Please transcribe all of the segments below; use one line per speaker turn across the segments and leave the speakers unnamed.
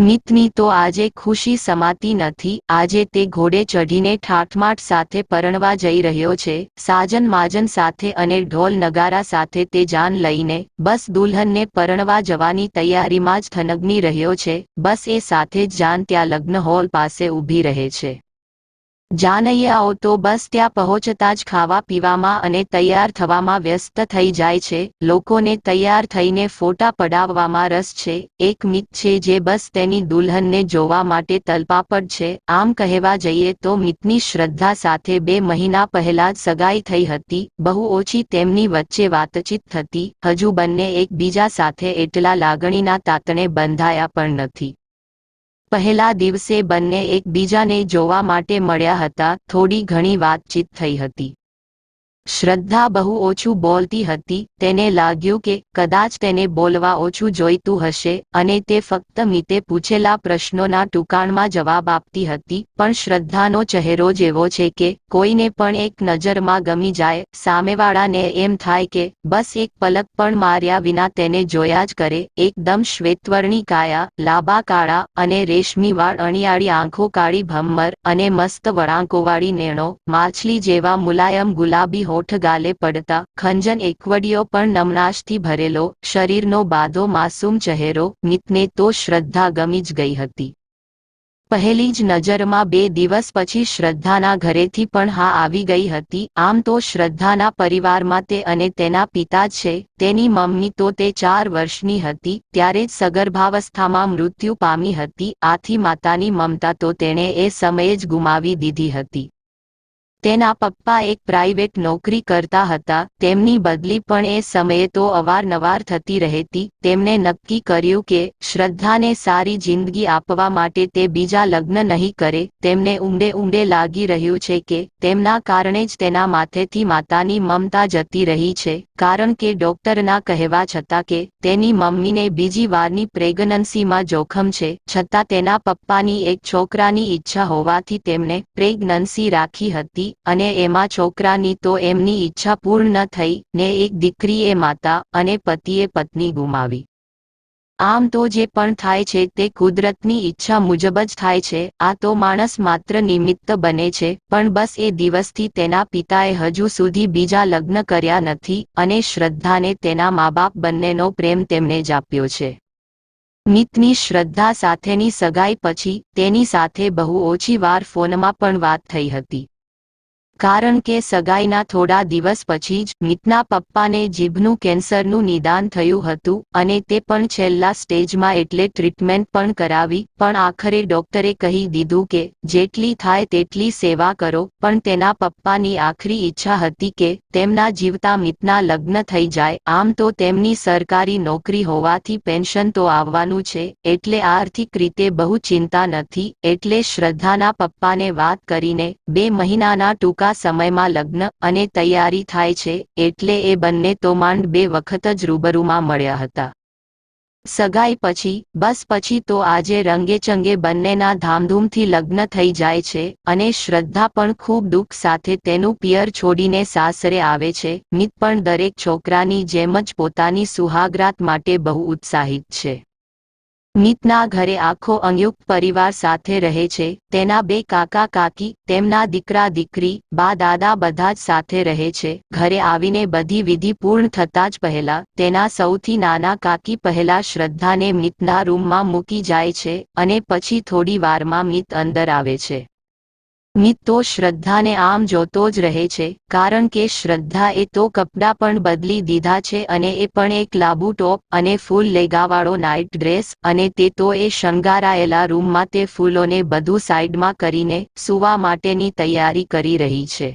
મિતની તો આજે ખુશી સમાતી નથી, આજે તે ઘોડે ચઢીને ઠાઠમાઠ સાથે પરણવા જઈ રહ્યો છે, સાજન માજન સાથે અને ઢોલ નગારા સાથે તે જાન લઈને, બસ દુલ્હનને પરણવા જવાની તૈયારીમાં જ થનગની રહ્યો છે, બસ એ સાથે જ જાન ત્યાં લગ્ન હોલ પાસે ઊભી રહે છે. જાનૈયાઓ તો બસ ત્યાં પહોંચતા જ ખાવા પીવામાં અને તૈયાર થવામાં વ્યસ્ત થઈ જાય છે. લોકોને તૈયાર થઈને ફોટા પડાવવામાં રસ છે. એક મિત છે જે બસ તેની દુલ્હનને જોવા માટે તલપાપડ છે. આમ કહેવા જઈએ તો મિતની શ્રદ્ધા સાથે બે મહિના પહેલા જ સગાઈ થઈ હતી. બહુ ઓછી તેમની વચ્ચે વાતચીત થતી. હજુ બંને એકબીજા સાથે એટલા લાગણીના તાતણે બંધાયા પણ નથી. પહેલા દિવસે બંને એકબીજાને જોવા માટે મળ્યા હતા થોડી ઘણી વાતચીત થઈ હતી. શ્રદ્ધા બહુ ઓછું બોલતી હતી, તેને લાગ્યું કે કદાચ તેને બોલવા ઓછું જોઈતું હશે, અને તે ફક્ત મિતે પૂછેલા પ્રશ્નોના ટૂંકાણમાં જવાબ આપતી હતી, પણ શ્રદ્ધાનો ચહેરો જેવો છે કે કોઈને પણ એક નજરમાં ગમી જાય, સામેવાળાને એમ થાય કે બસ એક પલક પણ માર્યા વિના તેને જોયા જ કરે, એકદમ શ્વેતવર્ણી કાયા, લાંબા કાળા અને રેશમી વાળ, અણિયાળી આંખો કાળી ભમ્મર અને મસ્ત વળાંકોવાળી નેણો, માછલી જેવા મુલાયમ ગુલાબી હોઠ ગાલે પડતા ખંજન એકવડિયો પણ નમણાશથી ભરેલો, શરીરનો બાદો માસૂમ ચહેરો, મિતને તો શ્રદ્ધા ગમી જ ગઈ હતી. પહેલી જ નજરમાં બે દિવસ પછી શ્રદ્ધાના ઘરેથી પણ હા આવી ગઈ હતી, આમ તો શ્રદ્ધાના પરિવારમાં તે અને તેના પિતા છે, તેની મમ્મી તો તે ચાર વર્ષની હતી, ત્યારે જ સગર્ભાવસ્થામાં મૃત્યુ પામી હતી, આથી માતાની મમતા તો તેણે એ સમયે જ ગુમાવી દીધી હતી. તેના પપ્પા એક પ્રાઇવેટ નોકરી કરતા હતા, તેમની બદલી પણ એ સમયે તો અવારનવાર થતી રહેતી તેમણે નક્કી કર્યું કે શ્રદ્ધાને સારી જિંદગી આપવા માટે તે બીજા લગ્ન નહીં કરે, તેમને ઊંડે ઊંડે લાગી રહ્યું છે કે તેમના કારણે જ તેના માથેથી માતાની મમતા જતી રહી છે, કારણ કે ડોક્ટરના કહેવા છતાં કે તેની મમ્મીને બીજી વારની પ્રેગ્નન્સીમાં જોખમ છે, છતાં તેના પપ્પાની એક છોકરાની ઈચ્છા હોવાથી તેમણે પ્રેગ્નન્સી રાખી હતી. અને એમાં છોકરાની તો એમની ઈચ્છા પૂર્ણ થઈ ને એક દીકરીએ માતા અને પતિએ પત્ની ગુમાવી. આમ તો જે પણ થાય છે તે કુદરતની ઈચ્છા મુજબ જ થાય છે, આ તો માણસ માત્ર નિમિત્ત બને છે, પણ બસ એ દિવસથી તેના પિતાએ હજુ સુધી બીજા લગ્ન કર્યા નથી અને શ્રદ્ધાને તેના મા બાપ બંનેનો પ્રેમ તેમને જ આપ્યો છે. મિતની શ્રદ્ધા સાથેની સગાઈ પછી તેની સાથે બહુ ઓછી વાર ફોનમાં પણ વાત થઈ હતી. કારણ કે સગાઈના થોડા દિવસ પછી જ મિતના પપ્પાને જીભનું કેન્સરનું નિદાન થયું હતું અને તે પણ છેલ્લા સ્ટેજમાં એટલે ટ્રીટમેન્ટ પણ કરાવી, પણ આખરે ડોક્ટરે કહી દીધું કે, જેટલી થાય તેટલી સેવા કરો, પણ તેના પપ્પાની આખરી ઈચ્છા હતી કે તેમના જીવતા મિતના લગ્ન થઈ જાય. આમ તો તેમની સરકારી નોકરી હોવાથી પેન્શન તો આવવાનું છે, એટલે આર્થિક રીતે બહુ ચિંતા નથી, એટલે શ્રદ્ધાના પપ્પાને વાત કરીને બે મહિનાના ટૂંકા સમયમાં લગ્ન અને તૈયારી થાય છે એટલે એ બંને તો માંડ બે વખત જ રૂબરૂમાં મળ્યા હતા. સગાઈ પછી, બસ પછી તો આજે રંગેચંગે બંનેના ધામધૂમથી લગ્ન થઈ જાય છે અને શ્રદ્ધા પણ ખૂબ દુઃખ સાથે તેનું પિયર છોડીને સાસરે આવે છે. મિત પણ દરેક છોકરાની જેમ જ પોતાની સુહાગરાત માટે બહુ ઉત્સાહિત છે. મિતના ઘરે આખો અંયુક્ત પરિવાર સાથે રહે છે. તેના બે કાકા કાકી, તેમના દીકરા દીકરી, બા દાદા બધા જ સાથે રહે છે. ઘરે આવીને બધી વિધિ પૂર્ણ થતાં જ પહેલા તેના સૌથી નાના કાકી પહેલા શ્રદ્ધાને મિતના રૂમમાં મૂકી જાય છે અને પછી થોડી વારમાં મિત અંદર આવે છે. મિત તો શ્રદ્ધાને આમ જોતો જ રહે છે, કારણ કે શ્રદ્ધા એ તો કપડાં પણ બદલી દીધા છે અને એ પણ એક લાંબુ ટોપ અને ફૂલ લેગાવાળો નાઇટ ડ્રેસ અને તે તો એ શણગારાયેલા રૂમમાં તે ફૂલોને બધું સાઈડમાં કરીને સૂવા માટેની તૈયારી કરી રહી છે.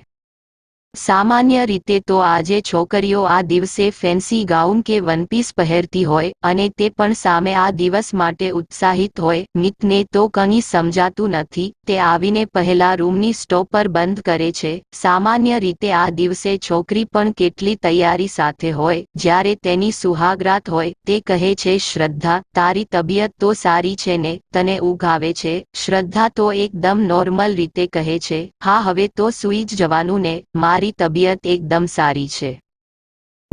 સામાન્ય રીતે તો આજે છોકરીઓ આ દિવસે ફેન્સી ગાઉન કે વનપીસ પહેરતી હોય અને તે પણ સામે આ દિવસ માટે ઉત્સાહિત હોય. નિકને તો કંઈ સમજાતું નથી, તે આવીને પહેલા રૂમની સ્ટોપર બંધ કરે છે. સામાન્ય રીતે આ દિવસે છોકરી પણ કેટલી તૈયારી સાથે હોય, જ્યારે તેની સુહાગરાત હોય, તે કહે છે, શ્રદ્ધા, તારી તબિયત તો સારી છે ને, તને આવે છે. શ્રદ્ધા તો એકદમ નોર્મલ રીતે કહે છે, હા, હવે તો સૂઈ જ જવાનું ને, મારી તબિયત એકદમ સારી છે.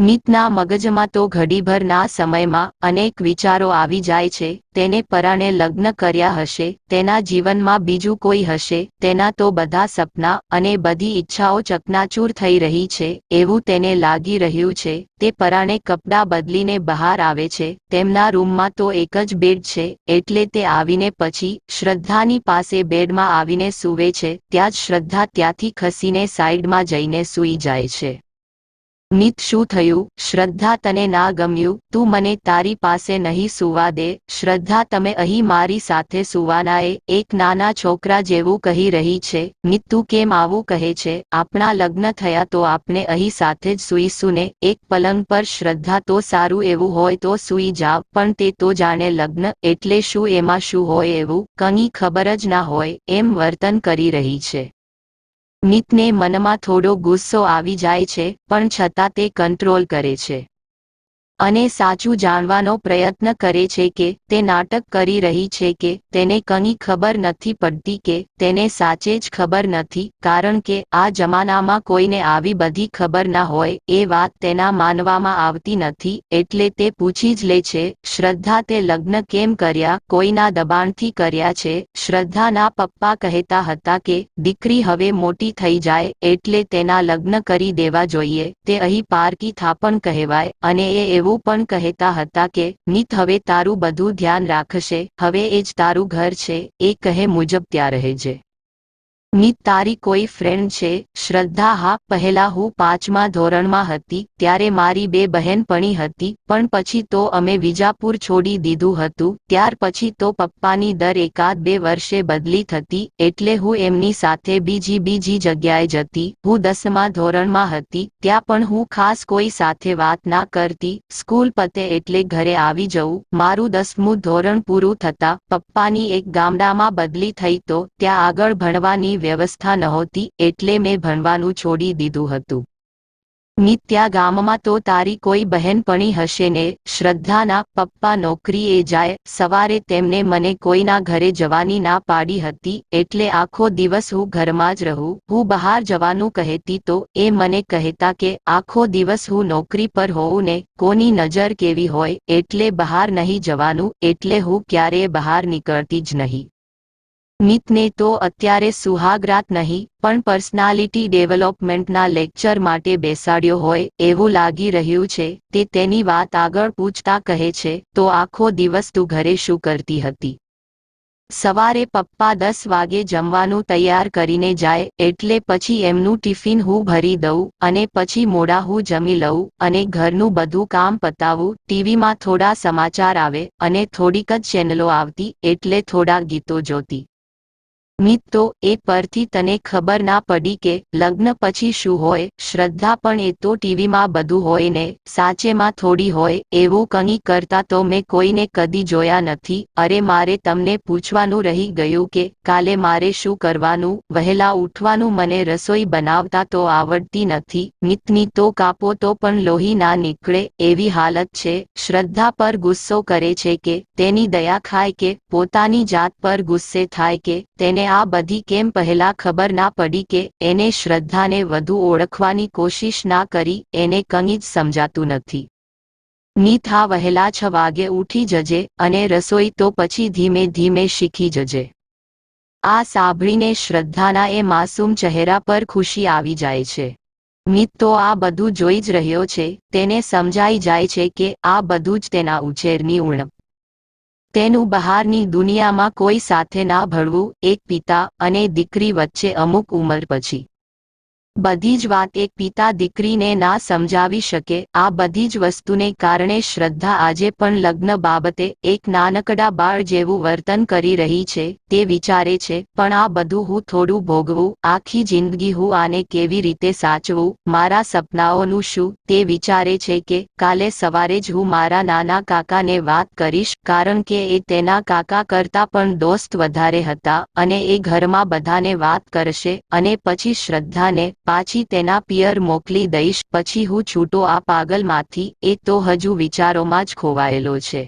મિતના મગજમાં તો ઘડીભરના સમયમાં અનેક વિચારો આવી જાય છે, તેને પરાણે લગ્ન કર્યા હશે, તેના જીવનમાં બીજું કોઈ હશે, તેના તો બધા સપના અને બધી ઈચ્છાઓ ચકનાચૂર થઈ રહી છે, એવું તેને લાગી રહ્યું છે, તે પરાણે કપડાં બદલીને બહાર આવે છે, તેમના રૂમમાં તો એક જ બેડ છે, એટલે તે આવીને પછી શ્રદ્ધાની પાસે બેડમાં આવીને સૂવે છે, ત્યાં જ શ્રદ્ધા ત્યાંથી ખસીને સાઈડમાં જઈને સૂઈ જાય છે. મિત શું થયું? શ્રદ્ધા તને ના ગમ્યું? તું મને તારી પાસે નહીં સુવા દે. શ્રદ્ધા તમે અહીં મારી સાથે સુવાનાએ એક નાના છોકરા જેવું કહી રહી છે. નીત તું કેમ આવું કહે છે? આપણા લગ્ન થયા તો આપણે અહીં સાથે જ સુઈશું ને? એક પલંગ પર શ્રદ્ધા તો સારું એવું હોય તો સૂઈ જાવ પણ તે તો જાણે લગ્ન એટલે શું, એમાં શું હોય એવું કંઈ ખબર જ ના હોય, એમ વર્તન કરી રહી છે. મિતને મનમાં થોડો ગુસ્સો આવી જાય છે પણ છતાં તે કંટ્રોલ કરે છે. અને સાચું જાણવાનો પ્રયત્ન કરે છે કે તે નાટક કરી રહી છે કે તેને કંઈ ખબર નથી પડતી કે તેને સાચે જ ખબર નથી, કારણ કે આ જમાનામાં કોઈને આવી બધી ખબર ના હોય, એ વાત તેના માનવામાં આવતી નથી, એટલે તે પૂછી જ લે છે, શ્રદ્ધા તે લગ્ન કેમ કર્યા, કોઈના દબાણથી કર્યા છે? શ્રદ્ધાના પપ્પા કહેતા હતા કે, દીકરી હવે મોટી થઈ જાય, એટલે તેના લગ્ન કરી દેવા જોઈએ, તે અહીં પારકી થાપણ કહેવાય, અને એ એવું પણ કહેતા હતા કે, નીત હવે તારું બધું ધ્યાન રાખશે, હવે એ જ તારું ઘર છે, એ કહે મુજબ ત્યાં રહેજે. ની તારી કોઈ ફ્રેન્ડ છે? શ્રદ્ધા, હા, પહેલા હું પાંચમા ધોરણમાં હતી, ત્યારે મારી બે બહેનપણી હતી, પણ પછી તો અમે વિજાપુર છોડી દીધું હતું, ત્યાર પછી તો પપ્પાની દર એકાદ બે વર્ષે બદલી થતી, એટલે હું એમની સાથે બીજી બીજી જગ્યાએ જતી, હું દસમા ધોરણમાં હતી, ત્યાં પણ હું ખાસ કોઈ સાથે વાત ના કરતી, સ્કૂલ પતે એટલે ઘરે આવી જવું, મારું દસમું ધોરણ પૂરું થતા, પપ્પાની એક ગામડામાં બદલી થઈ તો, ત્યાં આગળ ભણવાની વ્યવસ્થા નહોતી એટલે મેં ભણવાનું છોડી દીધું હતું. નિત્યા ગામમાં તો તારી કોઈ બહેનપણી હશે ને? શ્રદ્ધાના પપ્પા નોકરીએ જાય, સવારે તેમને મને કોઈના ઘરે જવાની ના પાડી હતી એટલે આખો દિવસ હું ઘરમાં જ રહું. હું બહાર જવાનું કહેતી તો એ મને કહેતા કે આખો દિવસ હું નોકરી પર હોઉં ને? કોની નજર કેવી હોય? એટલે બહાર નહીં જવાનું એટલે હું ક્યારેય બહાર નીકળતી જ નહીં. મિતને તો અત્યારે સુહાગરાત નહીં, પણ પર્સનાલિટી ડેવલપમેન્ટના લેક્ચર માટે બેસાડ્યો હોય એવું લાગી રહ્યું છે, તે તેની વાત આગળ પૂછતા કહે છે, તો આખો દિવસ તું ઘરે શું કરતી હતી? સવારે પપ્પા દસ વાગે જમવાનું તૈયાર કરીને જાય, એટલે પછી એમનું ટિફિન હું ભરી દઉં અને પછી મોડા હું જમી લઉં અને ઘરનું બધું કામ પતાવું, ટીવીમાં થોડા સમાચાર આવે અને થોડીક જ ચેનલો આવતી, એટલે થોડા ગીતો જોતી. મિત તો એ પરથી તને ખબર ના પડી કે લગ્ન પછી શું હોય, શ્રદ્ધા પણ એ તો ટીવીમાં બધું હોય ને, સાચેમાં થોડી હોય, એવું કંઈ કરતા તો મેં કોઈને કદી જોયા નથી. અરે મારે તમને પૂછવાનું રહી ગયું કે કાલે મારે શું કરવાનું? વહેલા ઉઠવાનું મને રસોઈ બનાવતા તો આવડતી નથી. મિતની તો કાપો તો પણ લોહી ના નીકળે, એવી હાલત છે. શ્રદ્ધા પર ગુસ્સો કરે છે કે તેની દયા ખાય કે પોતાની જાત પર ગુસ્સે થાય કે તેને આ બધી કેમ પહેલા ખબર ના પડી કે એને શ્રદ્ધાને વધુ ઓળખવાની કોશિશ ના કરી એને કંઈ જ સમજાતું નથી. નીથા વહેલા છ વાગે ઉઠી જજે અને રસોઈ તો પછી ધીમે ધીમે શીખી જજે. આ સાંભળીને શ્રદ્ધાના એ માસૂમ ચહેરા પર ખુશી આવી જાય છે. મિત તો આ બધું જોઈ જ રહ્યો છે, તેને સમજાઈ જાય છે કે આ બધું જ તેના ઉછેરની ઉણપ તેનું બહારની દુનિયામાં કોઈ સાથે ના ભળવું, એક પિતા અને દીકરી વચ્ચે અમુક ઉંમર પછી. બધી જ વાત એક પિતા દીકરીને ના સમજાવી શકે, આ બધી જ વસ્તુને કારણે શ્રદ્ધા આજે પણ લગ્ન બાબતે એક નાનકડા બાળ જેવું વર્તન કરી રહી છે, તે વિચારે છે, પણ આ બધું હું થોડું ભોગવું, આખી જિંદગી હું આને કેવી રીતે સાચવું, મારા સપનાઓનું શું? તે વિચારે છે કે, કાલે સવારે જ હું મારા નાના કાકાને વાત કરીશ, કારણ કે એ તેના કાકા કરતા પણ દોસ્ત વધારે હતા અને એ ઘરમાં બધાને વાત કરશે અને પછી શ્રદ્ધાને પાછી તેના પિયર મોકલી દઈશ, પછી હું છૂટો આ પાગલમાંથી, એ તો હજુ વિચારોમાં જ ખોવાયેલો છે.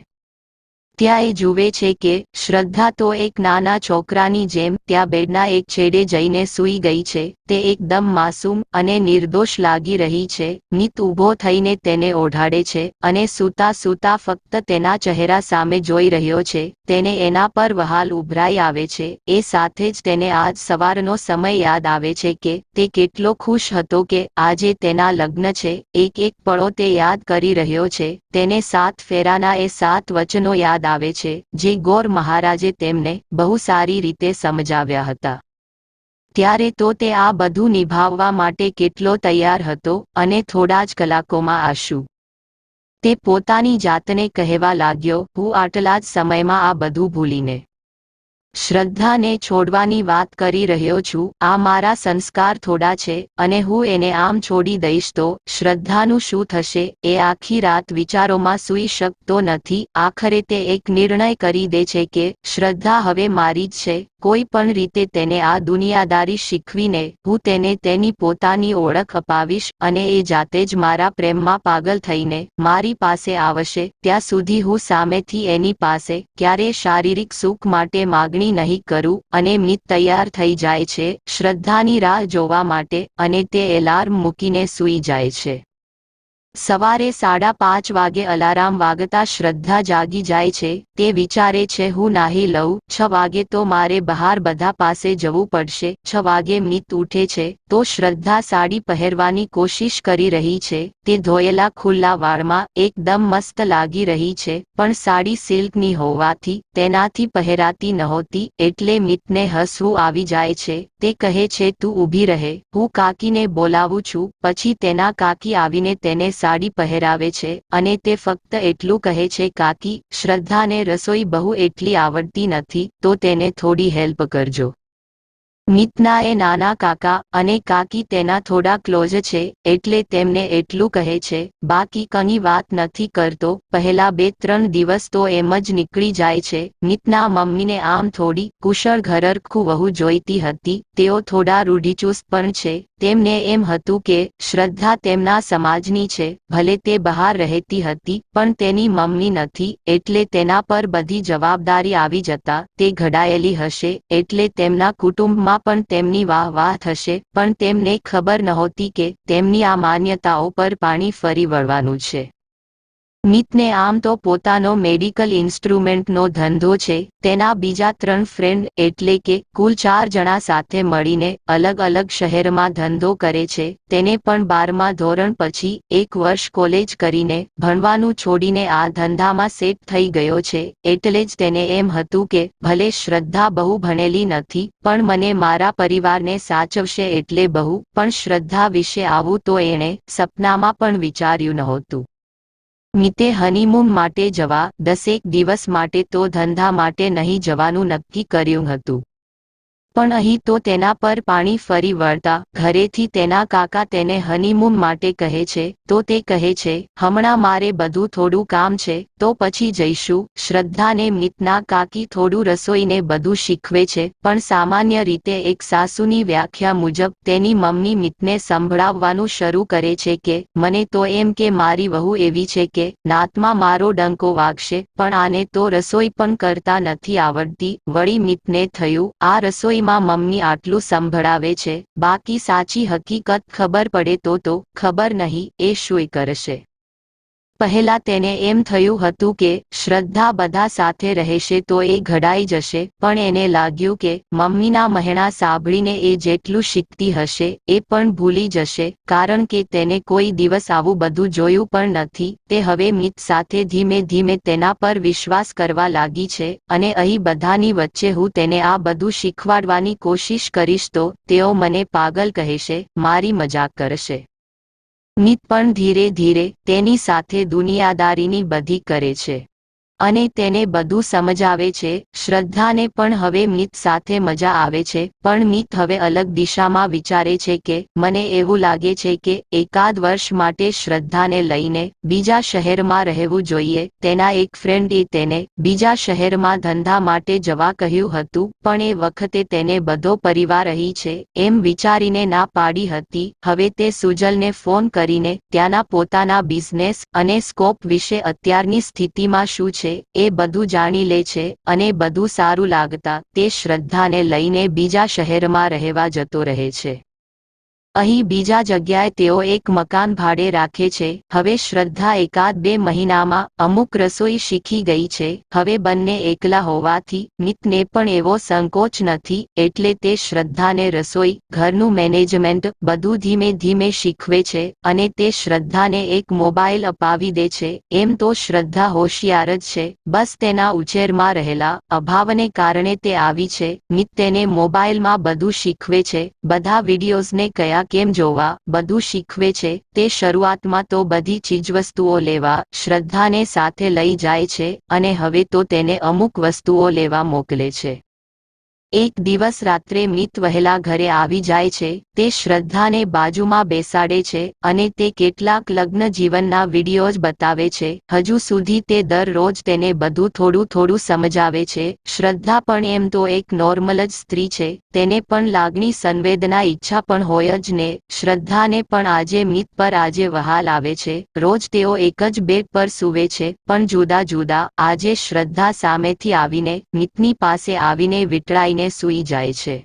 ત્યાં એ જુએ છે કે શ્રદ્ધા તો એક નાના છોકરાની જેમ ત્યાં બેડના એક છેડે જઈને સૂઈ ગઈ છે. તે એકદમ માસૂમ અને નિર્દોષ લાગી રહી છે. નીત ઊભો થઈને તેને ઓઢાડે છે અને સૂતા સૂતા ફક્ત તેના ચહેરા સામે જોઈ રહ્યો છે. તેને એના પર વહાલ ઉભરાઈ આવે છે. એ સાથે જ તેને આજ સવારનો સમય યાદ આવે છે કે તે કેટલો ખુશ હતો કે આજે તેના લગ્ન છે. એક એક પળો તે યાદ કરી રહ્યો છે. તેને સાત ફેરાના એ સાત વચનો યાદ આવે છે, જે ગોર મહારાજે તેમને બહુ સારી રીતે સમજાવ્યા હતા. ત્યારે તો તે આ બધું નિભાવવા માટે કેટલો તૈયાર હતો અને થોડા જ કલાકોમાં આશુ. તે પોતાની જાતને કહેવા લાગ્યો, હું આટલા જ સમયમાં આ બધું ભૂલીને શ્રદ્ધાને છોડવાની વાત કરી રહ્યો છું. આ મારા સંસ્કાર થોડા છે અને હું એને આમ છોડી દઈશ તો શ્રદ્ધાનું શું થશે? એ આખી રાત વિચારોમાં સૂઈ શકતો નથી. આખરે તે એક નિર્ણય કરી દે છે કે શ્રદ્ધા હવે મારી જ છે. કોઈ પણ રીતે તેને આ દુનિયાદારી શીખવીને હું તેને તેની પોતાની ઓળખ અપાવીશ અને એ જાતે જ મારા પ્રેમમાં પાગલ થઈને મારી પાસે આવશે. ત્યાં સુધી હું સામેથી એની પાસે ક્યારે શારીરિક સુખ માટે માગણી નહીં કરું અને મિત તૈયાર થઈ જાય છે, શ્રદ્ધાની રાહ જોવા માટે અને તે એલાર્મ મૂકીને સૂઈ જાય છે. સવારે સાડા પાંચ વાગે અલારામ વાગતા શ્રદ્ધા જાગી જાય છે, તે વિચારે છે, હું નાહી લઉં, છ વાગે તો મારે બહાર બધા પાસે જવું પડશે, છ વાગે મિત ઉઠે છે, તો શ્રદ્ધા સાડી પહેરવાની કોશિશ કરી રહી છે, તે ધોયેલા ખુલ્લા વાળમાં એકદમ મસ્ત લાગી રહી છે, પણ સાડી સિલ્કની હોવાથી તેનાથી પહેરાતી નહોતી, એટલે મિતને હસવું આવી જાય છે તે કહે છે, તું ઊભી રહે. હું કાકીને બોલાવું છું, પછી તેના કાકી આવીને તેને સાડી પહેરાવે છે અને તે ફક્ત એટલું કહે છે, કાકી, શ્રદ્ધાને રસોઈ બહુ એટલી આવડતી નથી, તો તેને થોડી હેલ્પ કરજો. મિતના એ નાના કાકા અને કાકી તેના થોડા ક્લોઝ છે એટલે તેમને એટલું કહે છે, બાકી કની વાત નથી કરતો, પહેલા બે ત્રણ દિવસ તો એમ જ નીકળી જાય છે. મિતના મમ્મીને આમ થોડી કુશળ ઘરરખું વહુ જોઈતી હતી, તેઓ થોડા રૂઢિચુસ્ત પણ છે, તેમને એમ હતું કે શ્રદ્ધા તેમના સમાજની છે, ભલે તે બહાર રહેતી હતી, પણ તેની મમ્મી નથી, એટલે તેના પર બધી જવાબદારી આવી જતા તે ઘડાયેલી હશે, એટલે તેમના કુટુંબમાં પણ તેમની વાહ વાહ થશે, પણ તેમને ખબર નહોતી કે તેમની આ માન્યતાઓ પર પાણી ફરી વળવાનું છે. મિતને આમ તો પોતાનો મેડિકલ ઇન્સ્ટ્રુમેન્ટનો ધંધો છે, તેના બીજા ત્રણ ફ્રેન્ડ એટલે કે કુલ ચાર જણા સાથે મળીને અલગ અલગ શહેરમાં ધંધો કરે છે, તેને પણ બારમા ધોરણ પછી એક વર્ષ કોલેજ કરીને ભણવાનું છોડીને આ ધંધામાં સેટ થઈ ગયો છે, એટલે જ તેને એમ હતું કે ભલે શ્રદ્ધા બહુ ભણેલી નથી, પણ મને મારા પરિવારને સાચવશે એટલે બહુ, પણ શ્રદ્ધા વિશે આવું તો એણે સપનામાં પણ વિચાર્યું નહોતું. મિતે હનીમૂન માટે જવા દસેક દિવસ માટે તો ધંધા માટે નહીં જવાનું નક્કી કર્યું હતું. પણ અહીં તો તેના પર પાણી ફરી વળતા ઘરેથી તેના કાકા તેને હનીમૂન માટે કહે છે, તો તે કહે છે, હમણાં મારે બધું થોડું કામ છે, તો પછી જઈશું. શ્રદ્ધાને મિતના કાકી થોડું રસોઈને બધું શીખવે છે, પણ સામાન્ય રીતે એક સાસુની વ્યાખ્યા મુજબ તેની મમ્મી મિતને સંભળાવવાનું શરૂ કરે છે કે, મને તો એમ કે મારી વહુ એવી છે કે, નાતમાં મારો ડંકો વાગશે, પણ આને તો રસોઈ પણ કરતા નથી આવડતી. વળી મિતને થયું, આ રસોઈ માં મમ્મી આટલું સંભળાવે છે? બાકી સાચી હકીકત ખબર પડે તો તો, ખબર નહીં, એ શું કરશે? પહેલા તેને એમ થયું હતું કે, શ્રદ્ધા બધા સાથે રહેશે તો એ ઘડાઈ જશે, પણ એને લાગ્યું કે, મમ્મીના મહેણા સાંભળીને એ જેટલું શીખતી હશે, એ પણ ભૂલી જશે, કારણ કે તેને કોઈ દિવસ આવું બધું જોયું પણ નથી, તે હવે મિત સાથે ધીમે ધીમે તેના પર વિશ્વાસ કરવા લાગી છે, અને અહીં બધાની વચ્ચે હું તેને આ બધું શીખવાડવાની કોશિશ કરીશ તો, તેઓ મને પાગલ કહેશે, મારી મજાક કરશે. મિત પણ ધીરે ધીરે તેની સાથે દુનિયાદારીની બધી કરે છે. અને તેને બધું સમજાવે છે. શ્રદ્ધાને પણ હવે મિત સાથે મજા આવે છે. પણ મિત હવે અલગ દિશામાં વિચારે છે કે, મને એવું લાગે છે કે, એકાદ વર્ષ માટે શ્રદ્ધાને લઈને બીજા શહેરમાં રહેવું જોઈએ. તેના એક ફ્રેન્ડે તેને બીજા શહેરમાં ધંધા માટે જવા કહ્યું હતું, પણ એ વખતે તેને બધો પરિવાર રહી છે. એમ વિચારીને ના પાડી હતી. હવે તે સુજલને ફોન કરીને ત્યાંના પોતાના બિઝનેસ અને સ્કોપ વિશે અત્યારની સ્થિતિમાં શું છે? છે, એ બધું જાણી લે છે અને બધું સારું લાગતા તે શ્રદ્ધાને લઈને બીજા શહેરમાં રહેવા જતો રહે છે. અહીં બીજા જગ્યાએ તેઓ એક મકાન ભાડે રાખે છે. હવે શ્રદ્ધા એકાદ બે મહિનામાં અમુક રસોઈ શીખી ગઈ છે. હવે બંને એકલા હોવાથી મિતને પણ એવો સંકોચ નથી, એટલે તે શ્રદ્ધાને રસોઈ, ઘરનું મેનેજમેન્ટ બધું ધીમે ધીમે શીખવે છે અને તે શ્રદ્ધાને એક મોબાઈલ અપાવી દે છે. એમ તો શ્રદ્ધા હોશિયાર જ છે. બસ તેના ઉછેરમાં રહેલા અભાવને કારણે તે આવી છે. મિત તેને મોબાઈલમાં બધું શીખવે છે. બધા વિડીયોઝને કયા કેમ જોવા બધું શીખવે છે, તે શરૂઆતમાં તો બધી ચીજવસ્તુઓ લેવા, શ્રદ્ધાને સાથે લઈ જાય છે, અને હવે તો તેને અમુક વસ્તુઓ લેવા મોકલે છે. એક દિવસ રાત્રે મિત વહેલા ઘરે આવી જાય છે, તે શ્રદ્ધાને બાજુમાં બેસાડે છે અને તે કેટલાક લગ્ન જીવનના વિડીયોઝ બતાવે છે. હજુ સુધી તે દરરોજ તેને બધું થોડું થોડું સમજાવે છે. શ્રદ્ધા પણ એમ તો એક નોર્મલ જ સ્ત્રી છે, તેને પણ લાગણી સંવેદના ઈચ્છા પણ હોય જ ને. શ્રદ્ધાને પણ આજે મિત પર આજે વહાલ આવે છે. રોજ તેઓ એક જ બેડ પર સૂવે છે, પણ જુદા જુદા. આજે શ્રદ્ધા સામેથી આવીને, મિતની પાસે આવીને વિટળાઈને સૂઈ જાય છે.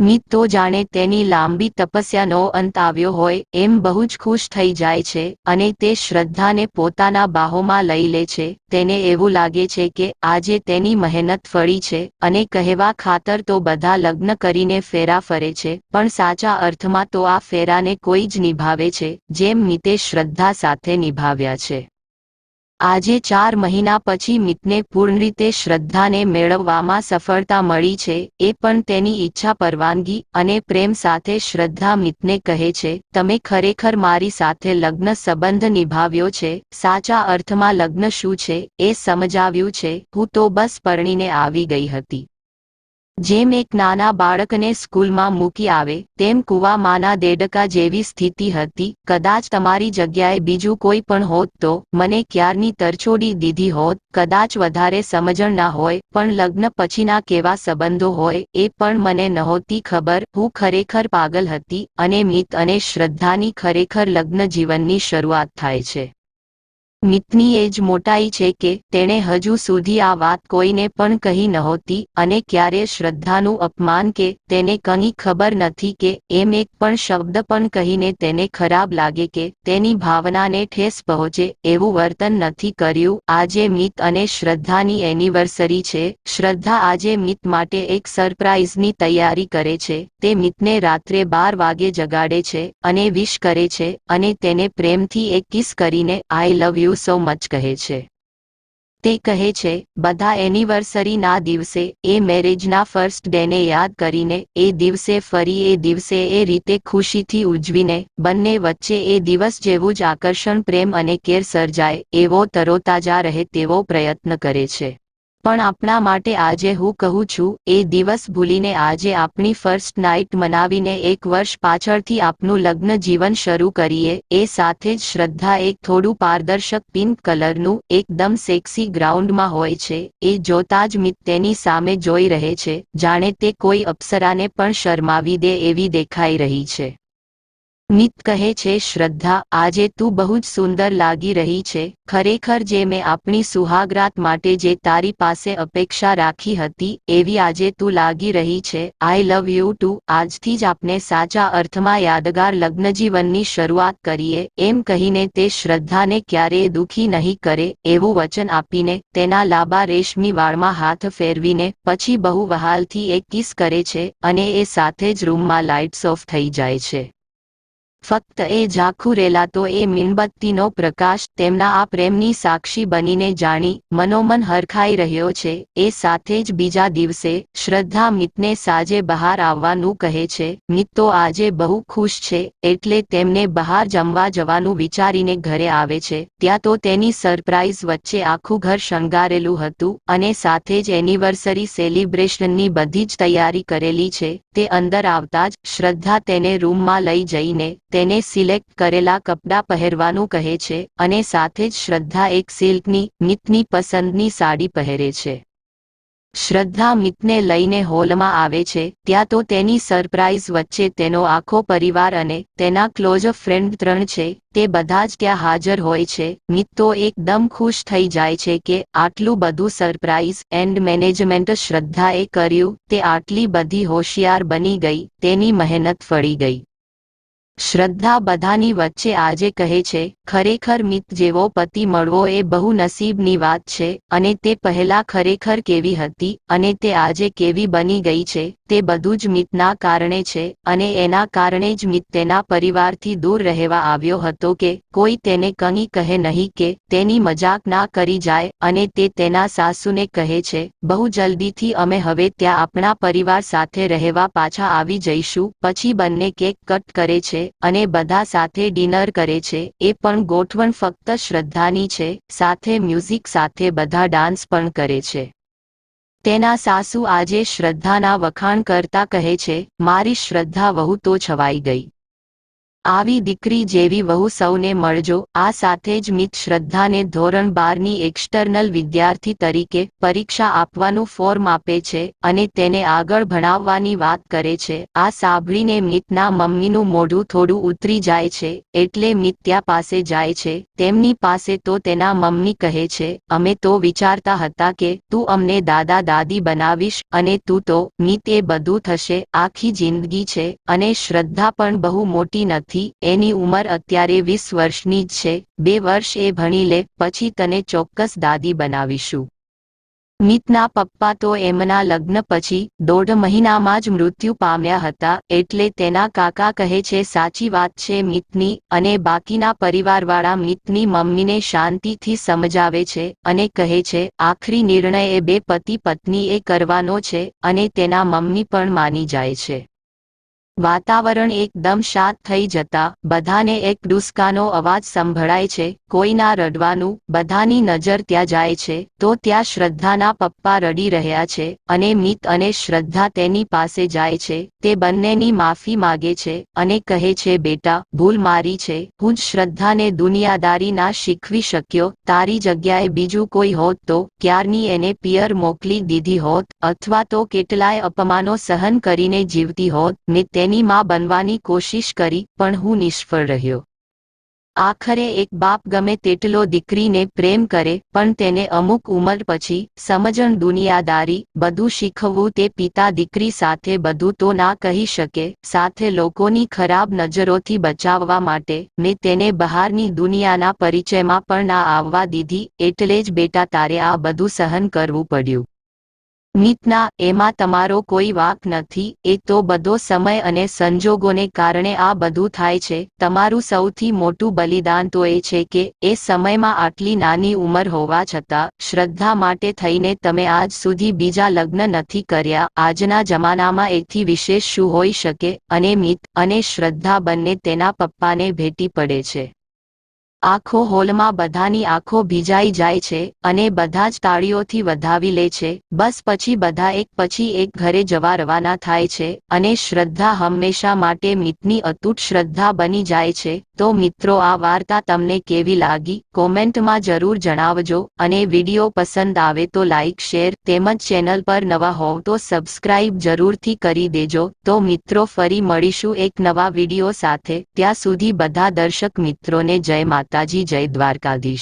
મિત તો જાણે તેની લાંબી તપસ્યાનો અંત આવ્યો હોય, એમ બહુ જ ખુશ થઈ જાય છે અને તે શ્રદ્ધાને પોતાના બાહોમાં લઈ લે છે. તેને એવું લાગે છે કે આજે તેની મહેનત ફળી છે અને કહેવા ખાતર તો બધા લગ્ન કરીને ફેરા ફરે છે, પણ સાચા અર્થમાં તો આ ફેરાને કોઈ જ નિભાવે છે, જેમ મિતે શ્રદ્ધા સાથે નિભાવ્યા છે. આજે ચાર મહિના પછી મિતને પૂર્ણ રીતે શ્રદ્ધાને મેળવવામાં સફળતા મળી છે, એ પણ તેની ઈચ્છા પરવાનગી અને પ્રેમ સાથે શ્રદ્ધા મિતને કહે છે, તમે ખરેખર મારી સાથે લગ્ન સંબંધ નિભાવ્યો છે, સાચા અર્થમાં લગ્ન શું છે, એ સમજાવ્યું છે, હું તો બસ પરણીને આવી ગઈ હતી. જેમ એક નાના બાળકને સ્કૂલમાં મૂકી આવે, તેમ કૂવામાંના દેડકા જેવી સ્થિતિ હતી. કદાચ તમારી જગ્યાએ બીજું કોઈ પણ હોત તો મને ક્યારની તરછોડી દીધી હોત. કદાચ વધારે સમજણ ના હોય, પણ લગ્ન પછીના કેવા સંબંધો હોય, એ પણ મને નહોતી ખબર. હું ખરેખર પાગલ હતી અને મિત અને શ્રદ્ધાની ખરેખર લગ્ન જીવનની શરૂઆત થાય છે. મિતની એ જ મોટાઈ છે કે તેણે હજુ સુધી આ વાત કોઈને પણ કહી નહોતી અને ક્યારે શ્રદ્ધાનું અપમાન કે તેને કંઈ ખબર નથી કે એમ એક પણ શબ્દ પણ કહીને તેને ખરાબ લાગે કે તેની ભાવનાને ઠેસ પહોંચે એવું વર્તન નથી કર્યું. આજે મિત અને શ્રદ્ધાની એનિવર્સરી છે. શ્રદ્ધા આજે મિત માટે એક સરપ્રાઇઝની તૈયારી કરે છે. તે મિતને રાત્રે બાર વાગે જગાડે છે અને વિશ કરે છે અને તેને પ્રેમથી એક કિસ કરીને I love you you so much કહે છે. તે કહે છે, બધા એનિવર્સરીના દિવસે, એ મેરેજના ફર્સ્ટ ડેને યાદ કરીને, એ દિવસે ફરી, એ દિવસે એ રીતે ખુશીથી ઉજવીને, બંને વચ્ચે એ દિવસ જેવું જ આકર્ષણ, પ્રેમ અને કેર સર્જાય, એવો તરોતાજા રહે તેવો પ્રયત્ન કરે છે. પણ આપણા માટે આજે હું કહું છું, એ દિવસ ભૂલીને આજે આપણી ફર્સ્ટ નાઇટ મનાવીને એક વર્ષ પાછળથી આપનું લગ્ન જીવન શરૂ કરીએ, એ સાથે જ શ્રદ્ધા એક થોડું પારદર્શક પિંક કલરનું, એકદમ સેક્સી ગ્રાઉન્ડમાં હોય છે, એ જોતા જ મિત તેની સામે જોઈ રહે છે, જાણે તે કોઈ અપ્સરાને પણ શરમાવી દે એવી દેખાઈ રહી છે. મિત કહે છે, શ્રદ્ધા, આજે તું બહુ જ સુંદર લાગી રહી છે. ખરેખર જે મેં આપણી સુહાગરાત માટે જે તારી પાસે અપેક્ષા રાખી હતી, એવી આજે તું લાગી રહી છે. આઈ લવ યુ ટુ આજથી જ આપણે સાચા અર્થમાં યાદગાર લગ્નજીવનની શરૂઆત કરીએ. એમ કહીને તે શ્રદ્ધાને ક્યારેય દુખી નહીં કરે, એવું વચન આપીને તેના લાંબા રેશમી વાળમાં હાથ ફેરવીને પછી બહુ વહાલથી એક કિસ કરે છે અને એ સાથે જ રૂમમાં લાઇટ્સ ઓફ થઈ જાય છે. ફક્ત એ ઝાંખું રેલાતો એ મીણબત્તીનો પ્રકાશ તેમના આ પ્રેમની સાક્ષી બનીને જાણી મનોમન હરખાઈ રહ્યો છે. એ સાથે જ બીજા દિવસે શ્રદ્ધા મિતને સાજે બહાર આવવાનું કહે છે. મિત તો આજે બહુ ખુશ છે એટલે તેમને બહાર જમવા જવાનું વિચારીને ઘરે આવે છે. ત્યાં તો તેની સરપ્રાઇઝ વચ્ચે આખું ઘર શણગારેલું હતું અને સાથે જ એનિવર્સરી સેલિબ્રેશનની બધી જ તૈયારી કરેલી છે. તે અંદર આવતા જ શ્રદ્ધા તેને રૂમમાં લઈ જઈને તેને સિલેક્ટ કરેલા કપડાં પહેરવાનું કહે છે અને સાથે જ શ્રદ્ધા એક સિલ્કની, મિતની પસંદની સાડી પહેરે છે. શ્રદ્ધા મિતને લઈને હોલમાં આવે છે, ત્યાં તો તેની સરપ્રાઇઝ વચ્ચે તેનો આખો પરિવાર અને તેના ક્લોઝ ફ્રેન્ડ ત્રણ છે, તે બધા જ ત્યાં હાજર હોય છે. મિત તો એકદમ ખુશ થઈ જાય છે કે આટલું બધું સરપ્રાઇઝ એન્ડ મેનેજમેન્ટ શ્રદ્ધાએ કર્યું, તે આટલી બધી હોશિયાર બની ગઈ, તેની મહેનત ફળી ગઈ. શ્રદ્ધા બધાની વચ્ચે આજે કહે છે, ખરેખર મિત જેવો પતિ મળવો એ બહુ નસીબની વાત છે, અને તે પહેલા ખરેખર કેવી હતી, અને તે આજે કેવી બની ગઈ છે તે બધું જ મિતના કારણે છે અને એના કારણે જ મિત તેના પરિવારથી દૂર રહેવા આવ્યો હતો કે કોઈ તેને કંઈ કહે નહીં કે તેની મજાક ના કરી જાય અને તે તેના સાસુને કહે છે, બહુ જલ્દીથી અમે હવે ત્યાં આપણા પરિવાર સાથે રહેવા પાછા આવી જઈશું, પછી બંને કેક કટ કરે છે અને બધા સાથે ડિનર કરે છે. એ પણ ગોઠવણ ફક્ત શ્રદ્ધાની છે, સાથે મ્યુઝિક સાથે બધા ડાન્સ પણ કરે છે. તેના સાસુ આજે શ્રદ્ધાના વખાણ કરતા કહે છે મારી શ્રદ્ધા વહુ તો છવાઈ ગઈ. આવી દીકરી જેવી વહુ સૌને મળજો. આ સાથે જ મિત શ્રદ્ધાને ધોરણ બારની એક્સટર્નલ વિદ્યાર્થી તરીકે પરીક્ષા આપવાનું ફોર્મ આપે છે અને તેને આગળ ભણાવવાની વાત કરે છે. આ સાંભળીને મિતના મમ્મીનું મોઢું થોડું ઉતરી જાય છે, એટલે મિત ત્યાં પાસે જાય છે. તેમની પાસે તો તેના મમ્મી કહે છે, અમે તો વિચારતા હતા કે તું અમને દાદા દાદી બનાવીશ અને તું તો, મિત એ બધું થશે, આખી જિંદગી છે. અને શ્રદ્ધા પણ બહુ મોટી નથી. નથી એની ઉંમર અત્યારે વીસ વર્ષની જ છે, બે વર્ષ એ ભણી લે, પછી તને ચોક્કસ દાદી બનાવીશું. મિતના પપ્પા તો એમના લગ્ન પછી દોઢ મહિનામાં જ મૃત્યુ પામ્યા હતા, એટલે તેના કાકા કહે છે, સાચી વાત છે મિતની, અને બાકીના પરિવારવાળા મિતની મમ્મીને શાંતિથી સમજાવે છે, અને કહે છે, આખરી નિર્ણય એ બે પતિ પત્ની એ કરવાનો છે, અને તેના મમ્મી પણ માની જાય છે. વાતાવરણ એકદમ શાંત થઈ જતા બધાને એક ડુસકાનો અવાજ સંભળાય છે કોઈના રડવાનું બધાની નજર ત્યાં જાય છે, તો ત્યાં શ્રદ્ધાના પપ્પા રડી રહ્યા છે અને મિત અને શ્રદ્ધા તેની પાસે જાય છે, તે બંનેની માફી માગે છે અને કહે છે, બેટા, ભૂલ મારી છે, હું જ શ્રદ્ધાને દુનિયાદારી ના શીખવી શક્યો, તારી જગ્યાએ બીજું કોઈ હોત તો ક્યારની એને પિયર મોકલી દીધી હોત અથવા તો કેટલાય અપમાનો સહન કરીને જીવતી હોત તેની તેની માં બનવાની કોશિશ કરી, પણ હું નિષ્ફળ રહ્યો. આખરે એક બાપ ગમે તેટલો દીકરીને પ્રેમ કરે, પણ તેને અમુક ઉંમર પછી સમજણ દુનિયાદારી, બધું શીખવવું તે પિતા દીકરી સાથે બધું તો ના કહી શકે, સાથે લોકોની ખરાબ નજરોથી બચાવવા માટે મેં તેને બહારની દુનિયાના પરિચયમાં પણ ના આવવા દીધી, એટલે જ બેટા તારે આ બધું સહન કરવું પડ્યું. મિતના, એમાં તમારો કોઈ વાક નથી, એ તો બધો સમય અને સંજોગોને કારણે આ બધું થાય છે. તમારું સૌથી મોટું બલિદાન તો એ છે કે, એ સમયમાં આટલી નાની ઉંમર હોવા છતાં, શ્રદ્ધા માટે થઈને તમે આજ સુધી બીજા લગ્ન નથી કર્યા. આજના જમાનામાં એથી વિશેષ શું હોઈ શકે? અને મિત અને શ્રદ્ધા બંને તેના પપ્પાને ભેટી પડે છે. આખો હોલમાં બધાની આંખો ભીજાઈ જાય છે અને બધા જ તાળીઓથી વધાવી લે છે. બસ પછી બધા એક પછી એક ઘરે જવા રવાના થાય છે અને શ્રદ્ધા હંમેશા માટે મિતની અતૂટ શ્રદ્ધા બની જાય છે. તો મિત્રો, આ વાર્તા તમને કેવી લાગી? કોમેન્ટમાં જરૂર જણાવજો અને વીડિયો પસંદ આવે તો લાઇક શેર તેમજ ચેનલ પર નવા હોવ તો સબસ્ક્રાઇબ જરૂરથી કરી દેજો. તો મિત્રો, ફરી મળીશું એક નવા વીડિયો સાથે. ત્યાં સુધી બધા દર્શક મિત્રોને જય માતા માતાજી જય દ્વારકાધીશ.